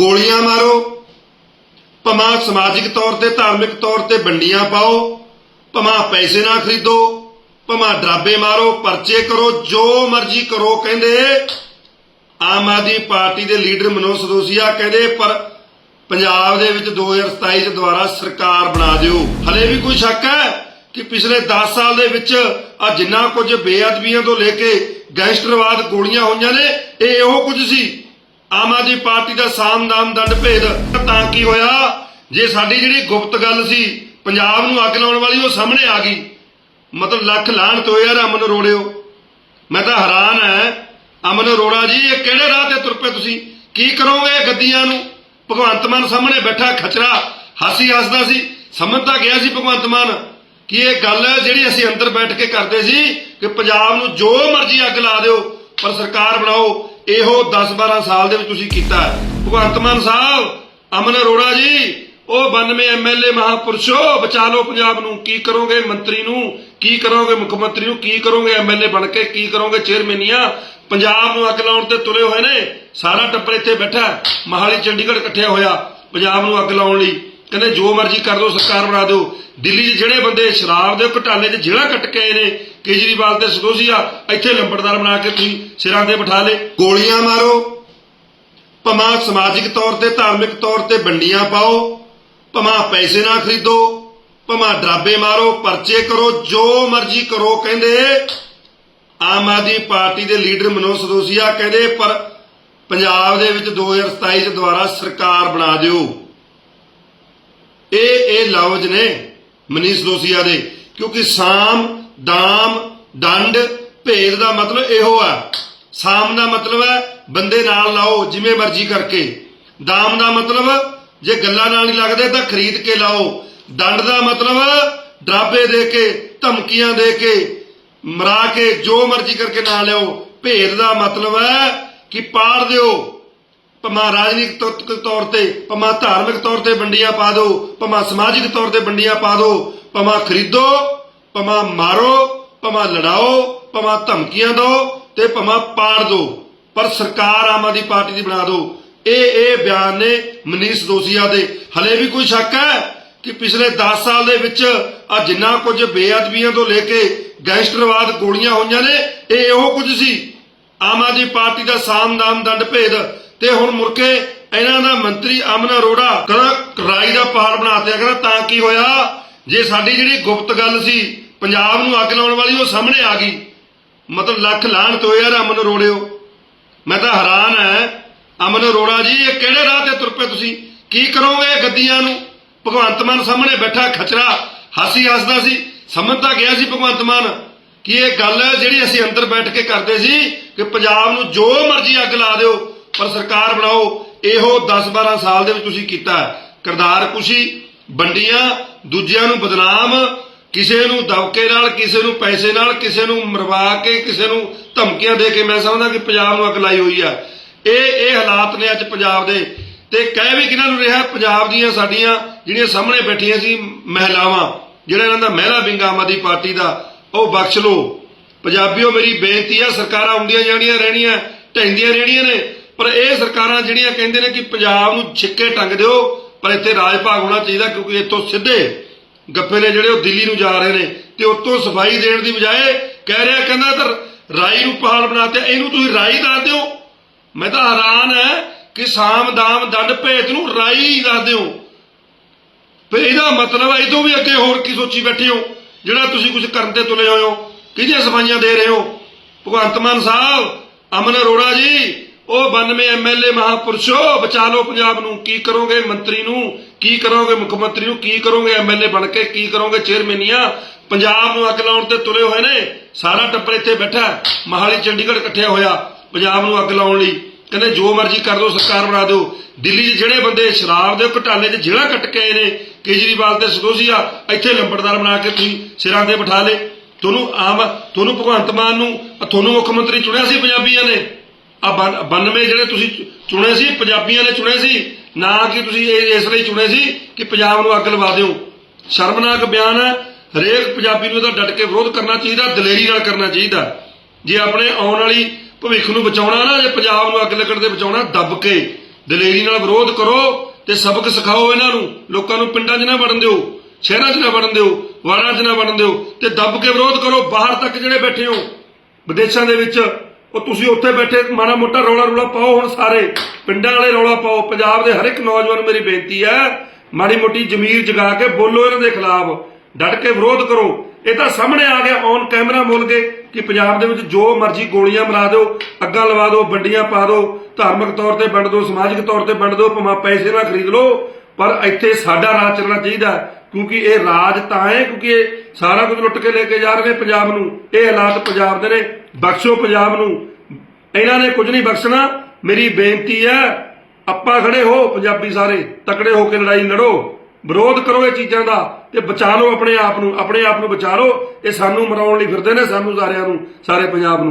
ਗੋਲੀਆਂ ਮਾਰੋ। ਭਮਾ ਸਮਾਜਿਕ ਤੌਰ ਤੇ, ਧਾਰਮਿਕ ਤੌਰ ਤੇ ਵੰਡੀਆਂ ਪਾਓ। ਭਮਾ ਪੈਸੇ ਨਾ ਖਰੀਦੋ। ਭਮਾ ਡਰਾਬੇ ਮਾਰੋ, ਪਰਚੇ ਕਰੋ, ਜੋ ਮਰਜ਼ੀ ਕਰੋ ਕਹਿੰਦੇ। ਆਮ ਆਦਮੀ ਪਾਰਟੀ ਦੇ ਲੀਡਰ ਮਨੋਜ ਸਦੋਸੀਆ ਕਹਿੰਦੇ, ਪਰ ਪੰਜਾਬ ਦੇ ਵਿੱਚ 2027 ਚ ਦੁਬਾਰਾ ਸਰਕਾਰ ਬਣਾ ਦਿਓ। ਹਲੇ ਵੀ ਕੋਈ ਸ਼ੱਕ ਹੈ ਕਿ ਪਿਛਲੇ 10 ਸਾਲ ਦੇ ਵਿੱਚ ਆ ਜਿੰਨਾ ਕੁਝ ਬੇਅਦਬੀਆਂ ਤੋਂ ਲੈ ਕੇ ਗੈਂਗਸਟਰਵਾਦ ਗੋਲੀਆਂ ਹੋਈਆਂ ਨੇ, ਇਹ ਇਹੋ ਕੁਝ ਸੀ। ਆਮ ਆਦਮੀ ਪਾਰਟੀ ਦਾ ਸਾਮਦਾਮ ਦੰਡ ਭੇਦ ਤਾਂ ਕੀ ਹੋਇਆ? ਜੇ ਸਾਡੀ ਜਿਹੜੀ ਗੁਪਤ ਗੱਲ ਸੀ, ਪੰਜਾਬ ਨੂੰ ਅੱਗ ਲਾਉਣ ਵਾਲੀ, ਉਹ ਸਾਹਮਣੇ ਆ ਗਈ। ਮਤਲਬ ਲੱਖ ਲਾਹਣ ਤੋਂ ਯਾਰ ਅਮਨ ਰੋੜਿਓ ਮੈਂ ਤਾਂ ਹੈਰਾਨ ਐ ਅਮਨ ਅਰੋੜਾ ਜੀ, ਇਹ ਕਿਹੜੇ ਰਾਹ ਤੇ ਤੁਰ ਪਏ ਤੁਸੀਂ? ਕੀ ਕਰੋਗੇ ਇਹ ਗੱਦੀਆਂ ਨੂੰ? ਭਗਵੰਤ ਮਾਨ ਸਾਹਮਣੇ ਬੈਠਾ, ਖਚਰਾ, ਹਾਸੀ ਹੱਸਦਾ ਸੀ, ਸਮਝ ਤਾਂ ਗਿਆ ਸੀ ਭਗਵੰਤ ਮਾਨ ਕਿ ਇਹ ਗੱਲ ਜਿਹੜੀ ਅਸੀਂ ਅੰਦਰ ਬੈਠ ਕੇ ਕਰਦੇ ਸੀ, ਕਿ ਪੰਜਾਬ ਨੂੰ ਜੋ ਮਰਜ਼ੀ ਅੱਗ ਲਾ ਦਿਓ ਪਰ ਸਰਕਾਰ ਬਣਾਓ, ਇਹੋ 10-12 ਸਾਲ ਦੇ ਵਿੱਚ ਤੁਸੀਂ ਕੀਤਾ ਭਗਵੰਤ ਮਾਨ ਸਾਹਿਬ, ਅਮਨ ਅਰੋੜਾ ਜੀ, ਉਹ 92 ਐਮਐਲਏ ਮਹਾਪੁਰਸ਼ੋ, ਬਚਾ ਲਓ ਪੰਜਾਬ ਨੂੰ। ਕੀ ਕਰੋਗੇ ਮੰਤਰੀ ਨੂੰ? ਕੀ ਕਰੋਗੇ ਮੁੱਖ ਮੰਤਰੀ ਨੂੰ? ਕੀ ਕਰੋਗੇ ਐਮਐਲਏ ਬਣ ਕੇ? ਕੀ ਕਰੋਗੇ ਚੇਅਰਮੈਨੀਆਂ ਪੰਜਾਬ ਨੂੰ ਅੱਗ ਲਾਉਣ ਤੇ ਤੁਲੇ ਹੋਏ ਨੇ। ਸਾਰਾ ਟੱਬਰ ਇੱਥੇ ਬੈਠਾ ਹੈ। ਮਹਾਲੀ, ਚੰਡੀਗੜ੍ਹ ਇਕੱਠਿਆ ਹੋਇਆ। ਪੰਜਾਬ ਨੂੰ ਅੱਗ ਲਾਉਣ ਲਈ। ਕਹਿੰਦੇ ਜੋ ਮਰਜ਼ੀ ਕਰ ਲਓ, ਸਰਕਾਰ ਬਣਾ ਦਿਓ। ਦਿੱਲੀ 'ਚ ਜਿਹੜੇ ਬੰਦੇ ਸ਼ਰਾਬ ਦੇ ਘਟਾਲੇ 'ਚ ਜਿਹੜਾ ਕੱਟ ਕੇ ਆਏ ਨੇ ਕੇਜਰੀਵਾਲ ਤੇ ਸਦੋਸੀਆ ਇੱਥੇ ਲੰਬੜਦਾਰ ਬਣਾ ਕੇ ਤੁਸੀਂ ਸਿਰਾਂ ਤੇ ਬਿਠਾ ਲੇ ਗੋਲੀਆਂ ਮਾਰੋ ਭਮਾ ਸਮਾਜਿਕ ਤੌਰ ਤੇ, ਧਾਰਮਿਕ ਤੌਰ ਤੇ ਵੰਡੀਆਂ ਪਾਓ ਭਮਾ ਪੈਸੇ ਨਾ ਖਰੀਦੋ ਭਮਾ ਡਰਾਬੇ ਮਾਰੋ, ਪਰਚੇ ਕਰੋ, ਜੋ ਮਰਜ਼ੀ ਕਰੋ, ਕਹਿੰਦੇ, ਆਮ ਆਦਮੀ ਪਾਰਟੀ ਦੇ ਲੀਡਰ ਮਨੋਜ ਸਦੋਸੀਆ ਕਹਿੰਦੇ, ਪਰ ਪੰਜਾਬ ਦੇ ਵਿੱਚ 2027 ਚ ਦੁਬਾਰਾ ਸਰਕਾਰ ਬਣਾ ਦਿਓ। ਇਹ ਇਹ ਲਫ਼ਜ਼ ਨੇ ਮਨੀਸ਼ ਦੋਸੀਆ ਦੇ, ਕਿਉਂਕਿ ਸਾਮ ਦਾਮ, ਦੰਡ, ਭੇਦ ਦਾ ਮਤਲਬ ਇਹੋ ਆ। ਸਾਮ ਦਾ ਮਤਲਬ ਹੈ ਬੰਦੇ ਨਾਲ ਲਾਓ, ਜਿਵੇਂ ਮਰਜ਼ੀ ਕਰਕੇ। ਦਾਮ ਦਾ ਮਤਲਬ, ਜੇ ਗੱਲਾਂ ਨਾਲ ਨਹੀਂ ਲੱਗਦੇ ਤਾਂ ਖਰੀਦ ਕੇ ਲਾਓ। ਦੰਡ ਦਾ ਮਤਲਬ, ਡਰਾਬੇ ਦੇ ਕੇ, ਧਮਕੀਆਂ ਦੇ ਕੇ, ਮਰਾ ਕੇ, ਜੋ ਮਰਜ਼ੀ ਕਰਕੇ ਨਾ ਲਿਓ ਭੇਦ ਦਾ ਮਤਲਬ ਹੈ ਕਿ ਪਾੜ ਦਿਓ। ਭਮਾ ਰਾਜਨੀਤਿਕ ਤੌਰ- ਤੇ, ਭਮਾ ਧਾਰਮਿਕ ਤੌਰ ਤੇ ਵੰਡੀਆਂ ਪਾ ਦਿਓ। ਭਮਾ ਸਮਾਜਿਕ ਤੌਰ ਤੇ ਵੰਡੀਆਂ ਪਾ ਦਿਓ। ਭਮਾ ਖਰੀਦੋ। ਭਮਾ ਮਾਰੋ, ਭਮਾ ਲੜਾਓ, ਭਮਾ ਧਮਕੀਆਂ ਦਿਓ ਤੇ ਭਮਾ ਪਾੜ ਦਿਓ। ਪਰ ਸਰਕਾਰ ਆਮ ਆਦਮੀ ਪਾਰਟੀ ਦੀ ਬਣਾ ਦਿਓ। ਇਹ ਇਹ ਬਿਆਨ ਨੇ ਮਨੀਸ਼ ਦੋਸੀਆ ਦੇ। ਹਲੇ ਵੀ ਕੋਈ ਸ਼ੱਕ ਹੈ ਕਿ ਪਿਛਲੇ 10 ਸਾਲ ਦੇ ਵਿੱਚ ਆ ਜਿੰਨਾ ਕੁਝ ਬੇਅਦਬੀਆਂ ਤੋਂ ਲੈ ਕੇ ਗੈਂਗਸਟਰਵਾਦ ਗੋਲੀਆਂ ਹੋਈਆਂ ਨੇ, ਇਹ ਇਹੋ ਕੁਝ ਸੀ। ਆਮ ਆਦਮੀ ਪਾਰਟੀ ਦਾ ਸਾਮਦਾਮ ਦੰਡ ਭੇਦ ਤੇ ਹੁਣ ਮੁੜਕੇ ਇਹਨਾਂ ਦਾ ਮੰਤਰੀ ਅਮਨ ਅਰੋੜਾ ਕਹਿੰਦਾ ਰਾਈ ਦਾ ਪਹਾੜ ਬਣਾਤਿਆ ਕਹਿੰਦਾ ਤਾਂ ਕੀ ਹੋਇਆ? ਜੇ ਸਾਡੀ ਜਿਹੜੀ ਗੁਪਤ ਗੱਲ ਸੀ ਪੰਜਾਬ ਨੂੰ ਅੱਗ ਲਾਉਣ ਵਾਲੀ ਉਹ ਸਾਹਮਣੇ ਆ ਗਈ। ਮਤਲਬ ਲੱਖ ਲਾਹਣ ਤੋਂ ਯਾਰ ਅਮਨ ਅਰੋੜਿਓ। ਮੈਂ ਤਾਂ ਹੈਰਾਨ ਐ ਅਮਨ ਅਰੋੜਾ ਜੀ, ਇਹ ਕਿਹੜੇ ਰਾਹ ਤੇ ਤੁਰ ਪਏ ਤੁਸੀਂ? ਕੀ ਕਰੋਗੇ ਗੱਦੀਆਂ ਨੂੰ? ਭਗਵੰਤ ਮਾਨ ਸਾਹਮਣੇ ਬੈਠਾ ਖਚਰਾ, ਹਾਸੀ ਹੱਸਦਾ ਸੀ, ਸਮਝਦਾ ਗਿਆ ਸੀ ਭਗਵੰਤ ਮਾਨ ਕਿ ਇਹ ਗੱਲ ਜਿਹੜੀ ਅਸੀਂ ਅੰਦਰ ਬੈਠ ਕੇ ਕਰਦੇ ਸੀ ਕਿ ਪੰਜਾਬ ਨੂੰ ਜੋ ਮਰਜ਼ੀ ਅੱਗ ਲਾ ਦਿਓ, ਪਰ ਸਰਕਾਰ ਬਣਾਓ, ਇਹੋ 10-12 ਸਾਲ ਦੇ ਵਿੱਚ ਤੁਸੀਂ ਕੀਤਾ। ਹੈ। ਕਿਰਦਾਰ ਕੁਸ਼ੀ, ਵੰਡੀਆਂ, ਦੂਜਿਆਂ ਨੂੰ ਬਦਨਾਮ ਕਿਸੇ ਨੂੰ ਦਬਕੇ ਨਾਲ, ਕਿਸੇ ਨੂੰ ਪੈਸੇ ਨਾਲ, ਕਿਸੇ ਨੂੰ ਮਰਵਾ ਕੇ, ਕਿਸੇ ਨੂੰ ਧਮਕੀਆਂ ਦੇ ਕੇ ਮੈਂ ਸਮਝਦਾ ਕਿ ਪੰਜਾਬ ਨੂੰ ਅੱਗ ਲਾਈ ਹੋਈ ਆ। ਇਹ ਇਹ ਹਾਲਾਤ ਨੇ ਅੱਜ ਪੰਜਾਬ ਦੇ। ਤੇ ਕਹਿ ਵੀ ਕਿਹਨਾਂ ਨੂੰ ਰਿਹਾ, ਪੰਜਾਬ ਦੀਆਂ ਸਾਡੀਆਂ ਜਿਹੜੀਆਂ ਸਾਹਮਣੇ ਬੈਠੀਆਂ ਸੀ ਮਹਿਲਾਵਾਂ, ਜਿਹੜਾ ਇਹਨਾਂ ਦਾ ਮਹਿਲਾ ਵਿੰਗ ਆਮ ਆਦਮੀ ਪਾਰਟੀ ਦਾ, ਉਹ ਬਖਸ਼ ਲਓ। ਪੰਜਾਬੀਓ ਮੇਰੀ ਬੇਨਤੀ ਆ, ਸਰਕਾਰਾਂ ਆਉਂਦੀਆਂ ਜਾਣੀਆਂ ਰਹਿਣੀਆਂ, ਢਹਿੰਦੀਆਂ ਰਹਿਣੀਆਂ ਨੇ, ਪਰ ਇਹ ਸਰਕਾਰਾਂ ਜਿਹੜੀਆਂ ਕਹਿੰਦੇ ਨੇ ਕਿ ਪੰਜਾਬ ਨੂੰ ਛਿੱਕੇ ਟੰਗ ਦਿਓ, ਪਰ ਇੱਥੇ ਰਾਜ ਭਾਗ ਹੋਣਾ ਚਾਹੀਦਾ ਕਿਉਂਕਿ ਇੱਥੋਂ ਸਿੱਧੇ ਗੱਫੇ ਨੇ ਜਿਹੜੇ ਉਹ ਦਿੱਲੀ ਨੂੰ ਜਾ ਰਹੇ ਨੇ ਤੇ ਉੱਤੋਂ ਸਫ਼ਾਈ ਦੇਣ ਦੀ ਬਜਾਏ ਕਹਿ ਰਿਹਾ, ਕਹਿੰਦਾ ਤਾਂ ਰਾਈ ਨੂੰ ਪਹਾੜ ਬਣਾਤੇ, ਇਹਨੂੰ ਤੁਸੀਂ ਰਾਈ ਦੱਸ ਦਿਓ। ਮੈਂ ਤਾਂ ਹੈਰਾਨ ਹੈ ਕਿ ਸਾਮ ਦਾਮ ਦੰਡ ਭੇਤ ਨੂੰ ਰਾਈ ਦੱਸ ਦਿਓ। ਫਿਰ ਇਹਦਾ ਮਤਲਬ ਹੈ ਇਦੋਂ ਵੀ ਅੱਗੇ ਹੋਰ ਕੀ ਸੋਚੀ ਬੈਠੇ ਹੋ, ਜਿਹੜਾ ਤੁਸੀਂ ਕੁਝ ਕਰਨ ਤੇ ਤੁਲੇ ਹੋਏ ਹੋ ਕਿਹਦੀਆਂ ਸਫਾਈਆਂ ਦੇ ਰਹੇ ਹੋ? ਭਗਵੰਤ ਮਾਨ ਸਾਹਿਬ, ਅਮਨ ਅਰੋੜਾ ਜੀ ਉਹ 92 ਐਮਐਲਏ ਮਹਾਪੁਰਸ਼ੋ ਬਚਾ ਲਓ ਪੰਜਾਬ ਨੂੰ। ਕੀ ਕਰੋਗੇ ਮੰਤਰੀ ਨੂੰ? ਕੀ ਕਰੋਗੇ ਮੁੱਖ ਮੰਤਰੀ ਨੂੰ? ਕੀ ਕਰੋਗੇ ਐਮਐਲਏ ਬਣ ਕੇ? ਕੀ ਕਰੋਗੇ ਚੇਅਰਮੈਨੀਆਂ ਪੰਜਾਬ ਨੂੰ ਅੱਗ ਲਾਉਣ ਤੇ ਤੁਲੇ ਹੋਏ ਨੇ। ਸਾਰਾ ਟੱਬਰ ਇੱਥੇ ਬੈਠਾ ਹੈ। ਮਹਾਲੀ, ਚੰਡੀਗੜ੍ਹ ਇਕੱਠਿਆ ਹੋਇਆ। ਪੰਜਾਬ ਨੂੰ ਅੱਗ ਲਾਉਣ ਲਈ। ਕਹਿੰਦੇ ਜੋ ਮਰਜ਼ੀ ਕਰ ਲਓ, ਸਰਕਾਰ ਬਣਾ ਦਿਓ। ਦਿੱਲੀ 'ਚ ਜਿਹੜੇ ਬੰਦੇ ਸ਼ਰਾਬ ਦੇ ਘਟਾਲੇ 'ਚ ਜਿਹੜਾ ਕੱਟ ਕੇ ਆਏ ਨੇ, ਕੇਜਰੀਵਾਲ ਤੇ ਸਦੋਸੀਆ ਇੱਥੇ ਲੰਬੜਦਾਰ ਬਣਾ ਕੇ ਤੁਸੀਂ ਸਿਰਾਂ ਤੇ ਬਿਠਾ ਲੇ ਤੁਹਾਨੂੰ ਆਮ, ਤੁਹਾਨੂੰ ਭਗਵੰਤ ਮਾਨ ਨੂੰ ਤੁਹਾਨੂੰ ਮੁੱਖ ਮੰਤਰੀ ਚੁਣਿਆ ਸੀ ਪੰਜਾਬੀਆਂ ਨੇ। ਆ 92 ਜਿਹੜੇ ਤੁਸੀਂ ਚੁਣੇ ਸੀ, ਪੰਜਾਬੀਆਂ ਨੇ ਚੁਣੇ ਸੀ, ਨਾ ਕਿ ਤੁਸੀਂ ਇਸ ਲਈ ਚੁਣੇ ਸੀ ਕਿ ਪੰਜਾਬ ਨੂੰ ਅੱਗ ਲਵਾ ਦਿਓ। ਸ਼ਰਮਨਾਕ ਬਿਆਨ ਹੈ, ਹਰੇਕ ਪੰਜਾਬੀ ਨੂੰ ਇਹਦਾ ਡਟ ਕੇ ਵਿਰੋਧ ਕਰਨਾ ਚਾਹੀਦਾ, ਦਲੇਰੀ ਨਾਲ ਕਰਨਾ ਚਾਹੀਦਾ। ਜੇ ਆਪਣੇ ਆਉਣ ਵਾਲੀ ਭਵਿੱਖ ਨੂੰ ਬਚਾਉਣਾ ਨਾ, ਜੇ ਪੰਜਾਬ ਨੂੰ ਅੱਗ ਲੱਗਣ ਦੇ ਬਚਾਉਣਾ, ਦੱਬ ਕੇ ਦਲੇਰੀ ਨਾਲ ਵਿਰੋਧ ਕਰੋ ਤੇ ਸਬਕ ਸਿਖਾਓ ਇਹਨਾਂ ਨੂੰ। ਲੋਕਾਂ ਨੂੰ ਪਿੰਡਾਂ 'ਚ ਨਾ ਵੜਨ ਦਿਓ, ਸ਼ਹਿਰਾਂ 'ਚ ਨਾ ਵੜਨ ਦਿਓ ਵਾਰਾਂ 'ਚ ਨਾ ਵੜਨ ਦਿਓ ਤੇ ਦੱਬ ਕੇ ਵਿਰੋਧ ਕਰੋ, ਬਾਹਰ ਤੱਕ ਜਿਹੜੇ ਬੈਠੇ ਹੋ, ਵਿਦੇਸ਼ਾਂ ਦੇ ਵਿੱਚ ਉਹ ਤੁਸੀਂ ਉੱਥੇ ਬੈਠੇ ਮਾੜਾ ਮੋਟਾ ਰੌਲਾ ਰੌਲਾ ਪਾਓ ਹੁਣ ਸਾਰੇ। ਪਿੰਡਾਂ ਵਾਲੇ ਰੌਲਾ ਪਾਓ। ਪੰਜਾਬ ਦੇ ਹਰ ਇੱਕ ਨੌਜਵਾਨ ਨੂੰ ਮੇਰੀ ਬੇਨਤੀ ਹੈ, ਮਾੜੀ ਮੋਟੀ ਜ਼ਮੀਰ ਜਗਾ ਕੇ ਬੋਲੋ ਇਹਨਾਂ ਦੇ ਖਿਲਾਫ। ਡਟ ਕੇ ਵਿਰੋਧ ਕਰੋ। ਇਹ ਤਾਂ ਸਾਹਮਣੇ ਆ ਗਿਆ ਔਨ ਕੈਮਰਾ ਮੁੱਲ ਗਏ ਕਿ ਪੰਜਾਬ ਦੇ ਵਿੱਚ ਜੋ ਮਰਜ਼ੀ ਗੋਲੀਆਂ ਮਰਾ ਦਿਓ, ਅੱਗਾਂ ਲਵਾ ਦਿਓ, ਵੰਡੀਆਂ ਪਾ ਦਿਓ, ਧਾਰਮਿਕ ਤੌਰ ਤੇ ਵੰਡ ਦਿਓ, ਸਮਾਜਿਕ ਤੌਰ ਤੇ ਵੰਡ ਦਿਓ, ਭਾਵੇਂ ਪੈਸੇ ਨਾਲ ਖਰੀਦ ਲਓ। ਪਰ ਇੱਥੇ ਸਾਡਾ ਰਾਜ ਚੱਲਣਾ ਚਾਹੀਦਾ ਕਿਉਂਕਿ ਇਹ ਰਾਜ ਤਾਂ ਹੈ, ਕਿਉਂਕਿ ਇਹ ਸਾਰਾ ਕੁਝ ਲੁੱਟ ਕੇ ਲੈ ਕੇ ਜਾ ਰਹੇ ਨੇ ਪੰਜਾਬ ਨੂੰ। ਇਹ ਹਾਲਾਤ ਪੰਜਾਬ ਦੇ ਨੇ। ਬਖਸ਼ੋ ਪੰਜਾਬ ਨੂੰ। ਇਹਨਾਂ ਨੇ ਕੁਝ ਨਹੀਂ ਬਖਸ਼ਣਾ। ਮੇਰੀ ਬੇਨਤੀ ਹੈ, ਆਪਾਂ ਖੜੇ ਹੋ, ਪੰਜਾਬੀ ਸਾਰੇ, ਤਕੜੇ ਹੋ ਕੇ ਲੜਾਈ ਲੜੋ। ਵਿਰੋਧ ਕਰੋ ਇਹ ਚੀਜ਼ਾਂ ਦਾ ਤੇ ਬਚਾ ਲਓ ਆਪਣੇ ਆਪ ਨੂੰ, ਆਪਣੇ ਆਪ ਨੂੰ ਬਚਾ ਲਓ ਇਹ ਸਾਨੂੰ ਮਰਾਉਣ ਲਈ ਫਿਰਦੇ ਨੇ, ਸਾਨੂੰ ਸਾਰਿਆਂ ਨੂੰ, ਸਾਰੇ ਪੰਜਾਬ ਨੂੰ।